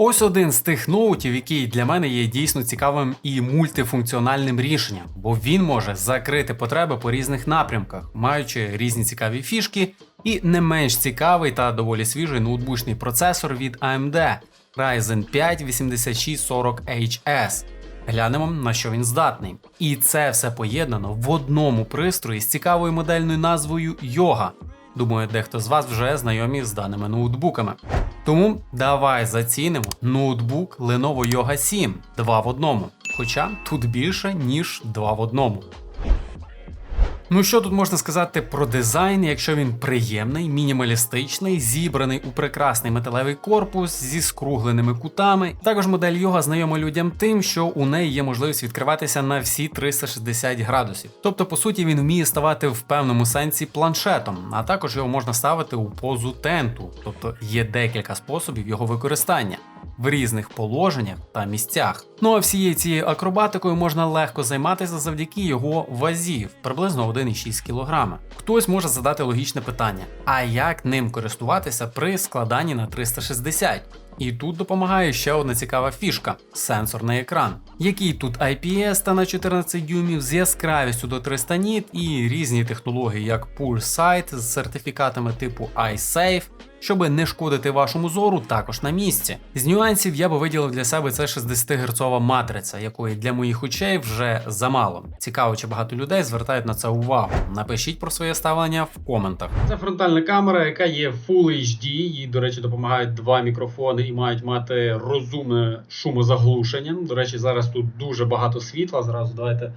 Ось один з тих ноутів, який для мене є дійсно цікавим і мультифункціональним рішенням, бо він може закрити потреби по різних напрямках, маючи різні цікаві фішки, і не менш цікавий та доволі свіжий ноутбучний процесор від AMD Ryzen 5 8640HS. Глянемо, на що він здатний. І це все поєднано в одному пристрої з цікавою модельною назвою Yoga. Думаю, дехто з вас вже знайомі з даними ноутбуками. Тому давай зацінимо ноутбук Lenovo Yoga 7 2 в одному. Хоча тут більше, ніж 2 в одному. Ну що тут можна сказати про дизайн, якщо він приємний, мінімалістичний, зібраний у прекрасний металевий корпус зі скругленими кутами. Також модель йога знайома людям тим, що у неї є можливість відкриватися на всі 360 градусів. Тобто, по суті, він вміє ставати в певному сенсі планшетом, а також його можна ставити у позу тенту, тобто є декілька способів його використання в різних положеннях та місцях. Ну а всією цією акробатикою можна легко займатися завдяки його вазі, приблизно 1,6 кг. Хтось може задати логічне питання: а як ним користуватися при складанні на 360? І тут допомагає ще одна цікава фішка сенсорний екран, який тут IPS та на 14 дюймів з яскравістю до 300 ніт і різні технології, як PulseSight з сертифікатами типу iSafe, щоб не шкодити вашому зору також на місці. З нюансів я би виділив для себе це 60 герцова матриця, якої для моїх очей вже замало. Цікаво, чи багато людей звертають на це увагу. Напишіть про своє ставлення в коментах. Це фронтальна камера, яка є Full HD, їй, до речі, допомагають два мікрофони і мають мати розумне шумозаглушення. До речі, зараз тут дуже багато світла. Зразу давайте.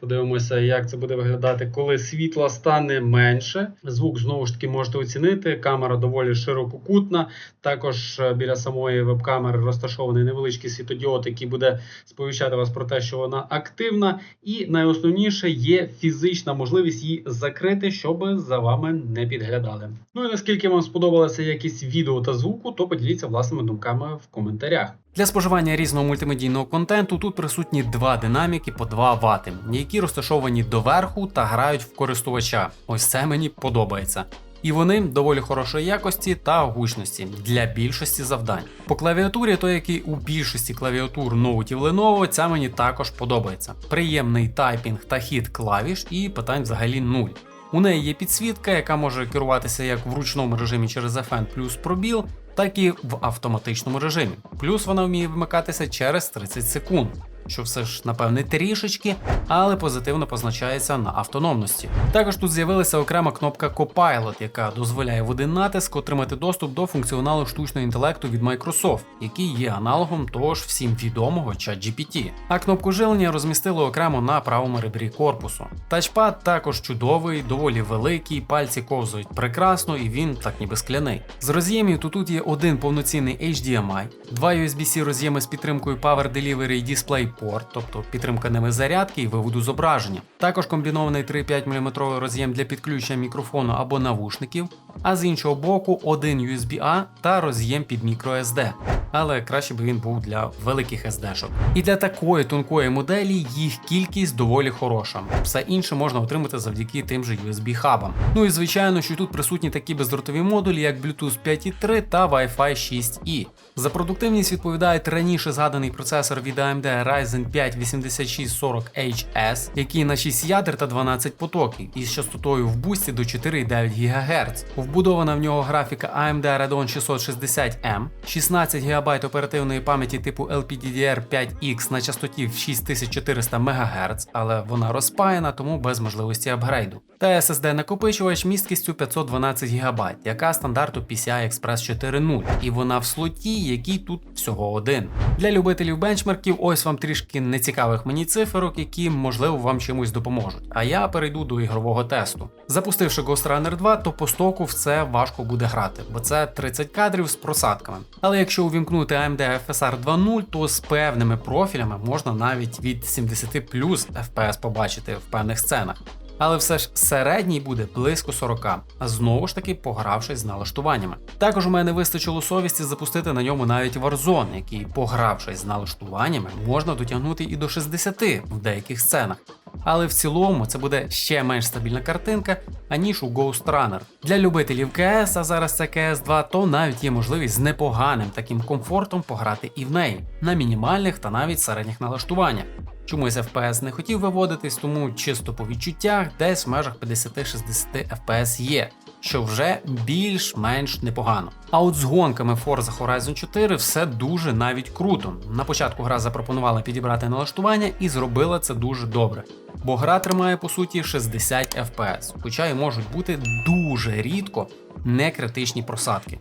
Подивимося, як це буде виглядати, коли світла стане менше. Звук знову ж таки можете оцінити. Камера доволі ширококутна. Також е, біля самої веб-камери розташований невеличкий світодіод, який буде сповіщати вас про те, що вона активна. І найосновніше є фізична можливість її закрити, щоб за вами не підглядали. Ну і наскільки вам сподобалася якість відео та звуку, то поділіться власними думками в коментарях. Для споживання різного мультимедійного контенту тут присутні два динаміки по 2 Вт, які розташовані доверху та грають в користувача. Ось це мені подобається. І вони доволі хорошої якості та гучності для більшості завдань. По клавіатурі, то як і у більшості клавіатур ноутів Lenovo, ця мені також подобається. Приємний тайпінг та хід клавіш і питань взагалі нуль. У неї є підсвітка, яка може керуватися як в ручному режимі через FN плюс пробіл, так і в автоматичному режимі. Плюс вона вміє вмикатися через 30 секунд, що все ж, напевне, трішечки, але позитивно позначається на автономності. Також тут з'явилася окрема кнопка Copilot, яка дозволяє в один натиск отримати доступ до функціоналу штучного інтелекту від Microsoft, який є аналогом того ж всім відомого ChatGPT. А кнопку жилення розмістили окремо на правому ребрі корпусу. Тачпад також чудовий, доволі великий, пальці ковзують прекрасно і він так ніби скляний. З роз'ємів то тут є один повноцінний HDMI, два USB-C роз'єми з підтримкою Power Delivery і DisplayPort, тобто підтримка ними зарядки і виводу зображення. Також комбінований 3,5 мм роз'єм для підключення мікрофону або навушників, а з іншого боку один USB-A та роз'єм під microSD. Але краще би він був для великих SD-шок. І для такої тонкої моделі їх кількість доволі хороша. Все інше можна отримати завдяки тим же USB-хабам. Ну і звичайно, що тут присутні такі бездротові модулі, як Bluetooth 5.3 та Wi-Fi 6E. За продуктивність відповідають раніше згаданий процесор від AMD Ryzen 5 8640HS, який на 6 ядер та 12 потоків із частотою в бусті до 4,9 ГГц. Вбудована в нього графіка AMD Radeon 660M, 16 ГБ оперативної пам'яті типу LPDDR5X на частоті в 6400 МГц, але вона розпаяна, тому без можливості апгрейду. Та SSD накопичувач місткістю 512 ГБ, яка стандарту PCI Express 4.0, і вона в слоті, який тут всього один. Для любителів бенчмарків, ось вам трішки нецікавих мені циферок, які можливо вам чимось допоможуть. А я перейду до ігрового тесту. Запустивши Ghost Runner 2, то по стоку в це важко буде грати, бо це 30 кадрів з просадками. Але якщо увімкнути AMD FSR 2.0, то з певними профілями можна навіть від 70 плюс FPS побачити в певних сценах але все ж середній буде близько 40, а знову ж таки погравшись з налаштуваннями. Також у мене вистачило совісті запустити на ньому навіть Warzone, який, погравшись з налаштуваннями, можна дотягнути і до 60 в деяких сценах. Але в цілому це буде ще менш стабільна картинка, аніж у Ghost Runner. Для любителів КС, а зараз це КС 2, то навіть є можливість з непоганим таким комфортом пограти і в неї на мінімальних та навіть середніх налаштуваннях. Чомусь FPS не хотів виводитись, тому чисто по відчуттях десь в межах 50-60 FPS є, що вже більш-менш непогано. А от з гонками Forza Horizon 4 все дуже навіть круто. На початку гра запропонувала підібрати налаштування і зробила це дуже добре. Бо гра тримає по суті 60 FPS, хоча й можуть бути дуже рідко некритичні просадки.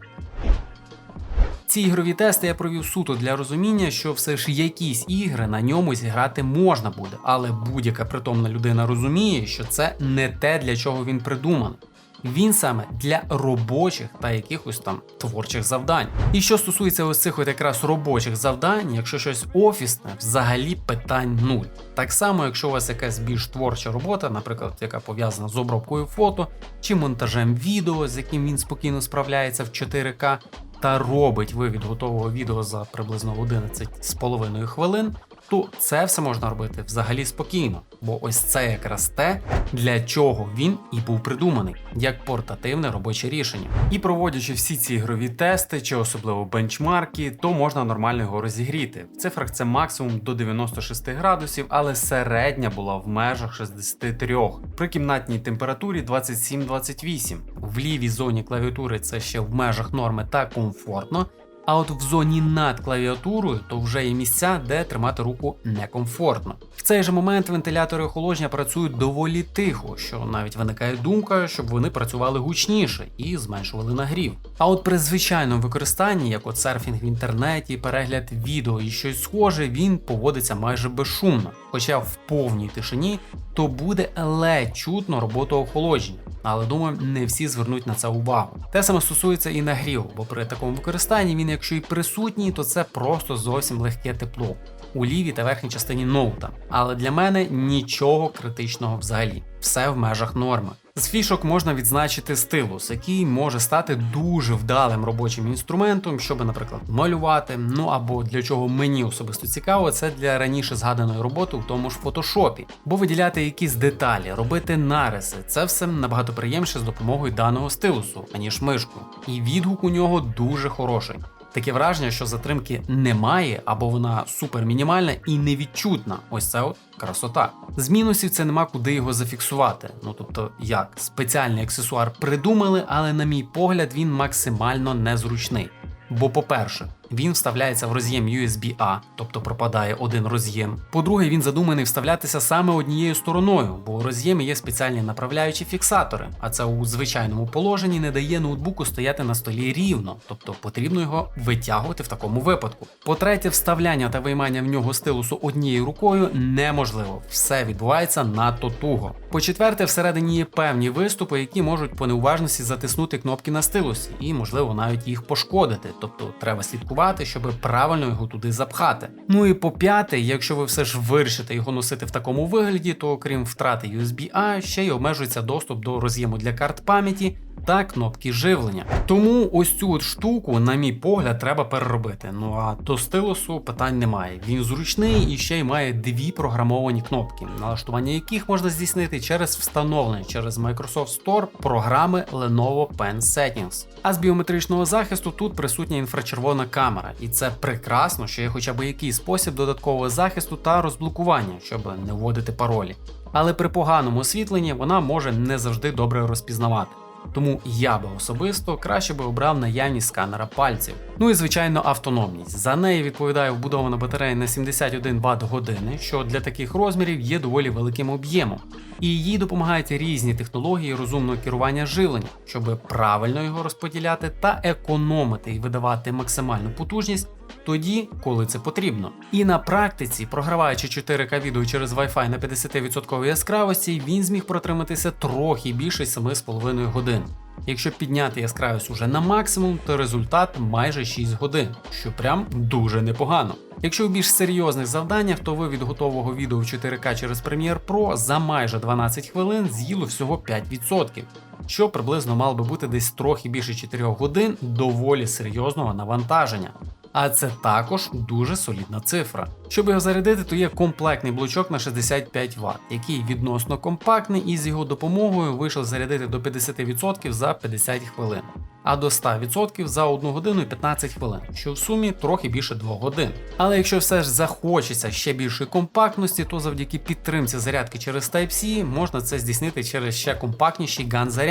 Ці ігрові тести я провів суто для розуміння, що все ж якісь ігри на ньому зіграти можна буде, але будь-яка притомна людина розуміє, що це не те, для чого він придуманий. Він саме для робочих та якихось там творчих завдань. І що стосується ось цих от якраз робочих завдань, якщо щось офісне, взагалі питань нуль. Так само, якщо у вас якась більш творча робота, наприклад, яка пов'язана з обробкою фото чи монтажем відео, з яким він спокійно справляється в 4К, та робить вивід готового відео за приблизно 11 з половиною хвилин, то це все можна робити взагалі спокійно, бо ось це якраз те, для чого він і був придуманий, як портативне робоче рішення. І проводячи всі ці ігрові тести чи особливо бенчмарки, то можна нормально його розігріти. В цифрах це максимум до 96 градусів, але середня була в межах 63. При кімнатній температурі 27-28. В лівій зоні клавіатури це ще в межах норми та комфортно. А от в зоні над клавіатурою то вже є місця, де тримати руку некомфортно. В цей же момент вентилятори охолодження працюють доволі тихо, що навіть виникає думка, щоб вони працювали гучніше і зменшували нагрів. А от при звичайному використанні, як от серфінг в інтернеті, перегляд відео і щось схоже, він поводиться майже безшумно. Хоча в повній тишині то буде ледь чутно роботу охолодження. Але думаю, не всі звернуть на це увагу. Те саме стосується і нагріву, бо при такому використанні він, якщо і присутній, то це просто зовсім легке тепло у лівій та верхній частині ноута. Але для мене нічого критичного взагалі, все в межах норми. З фішок можна відзначити стилус, який може стати дуже вдалим робочим інструментом, щоб, наприклад, малювати. Ну або для чого мені особисто цікаво, це для раніше згаданої роботи в тому ж фотошопі, бо виділяти якісь деталі, робити нариси це все набагато приємніше з допомогою даного стилусу, аніж мишку. І відгук у нього дуже хороший. Таке враження, що затримки немає, або вона супер мінімальна і невідчутна. Ось це от красота. З мінусів це нема куди його зафіксувати. Ну тобто, як спеціальний аксесуар придумали, але на мій погляд він максимально незручний. Бо, по-перше, він вставляється в роз'єм USB-A, тобто пропадає один роз'єм. По-друге, він задуманий вставлятися саме однією стороною, бо у роз'ємі є спеціальні направляючі фіксатори, а це у звичайному положенні не дає ноутбуку стояти на столі рівно, тобто потрібно його витягувати в такому випадку. По-третє, вставляння та виймання в нього стилусу однією рукою неможливо, все відбувається надто туго. По-четверте, всередині є певні виступи, які можуть по неуважності затиснути кнопки на стилусі, і можливо навіть їх пошкодити, тобто треба слідкувати щоб правильно його туди запхати. Ну і по п'яте, якщо ви все ж вирішите його носити в такому вигляді, то окрім втрати USB-A, ще й обмежується доступ до роз'єму для карт пам'яті. Та кнопки живлення. Тому ось цю от штуку, на мій погляд, треба переробити. Ну а до стилусу питань немає. Він зручний і ще й має дві програмовані кнопки, налаштування яких можна здійснити через встановлення через Microsoft Store програми Lenovo Pen Settings. А з біометричного захисту тут присутня інфрачервона камера, і це прекрасно, що є хоча б якийсь спосіб додаткового захисту та розблокування, щоб не вводити паролі. Але при поганому освітленні вона може не завжди добре розпізнавати. Тому я би особисто краще би обрав наявність сканера пальців. Ну і звичайно автономність. За неї відповідає вбудована батарея на 71 Вт години, що для таких розмірів є доволі великим об'ємом. І їй допомагають різні технології розумного керування живленням, щоб правильно його розподіляти та економити і видавати максимальну потужність тоді, коли це потрібно. І на практиці, програваючи 4К відео через Wi-Fi на 50% яскравості, він зміг протриматися трохи більше 7,5 годин. Якщо підняти яскравість уже на максимум, то результат майже 6 годин, що прям дуже непогано. Якщо у більш серйозних завданнях, то вивід готового відео в 4К через Premiere Pro за майже 12 хвилин з'їло всього 5%, що приблизно мало би бути десь трохи більше 4 годин доволі серйозного навантаження. А це також дуже солідна цифра. Щоб його зарядити, то є комплектний блочок на 65 Вт, який відносно компактний і з його допомогою вийшов зарядити до 50% за 50 хвилин, а до 100% за 1 годину і 15 хвилин, що в сумі трохи більше 2 годин. Але якщо все ж захочеться ще більшої компактності, то завдяки підтримці зарядки через Type-C можна це здійснити через ще компактніші ган зарядки.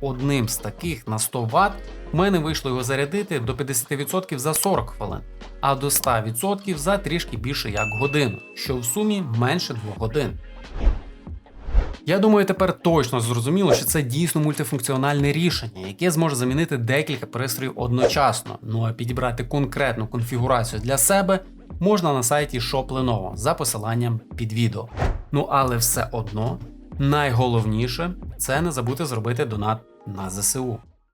Одним з таких на 100 Вт у мене вийшло його зарядити до 50% за 40 хвилин, а до 100% за трішки більше як годину, що в сумі менше 2 годин. Я думаю, тепер точно зрозуміло, що це дійсно мультифункціональне рішення, яке зможе замінити декілька пристроїв одночасно. Ну а підібрати конкретну конфігурацію для себе можна на сайті Shop Lenovo за посиланням під відео. Ну але все одно найголовніше це не забути зробити донат на ЗСУ.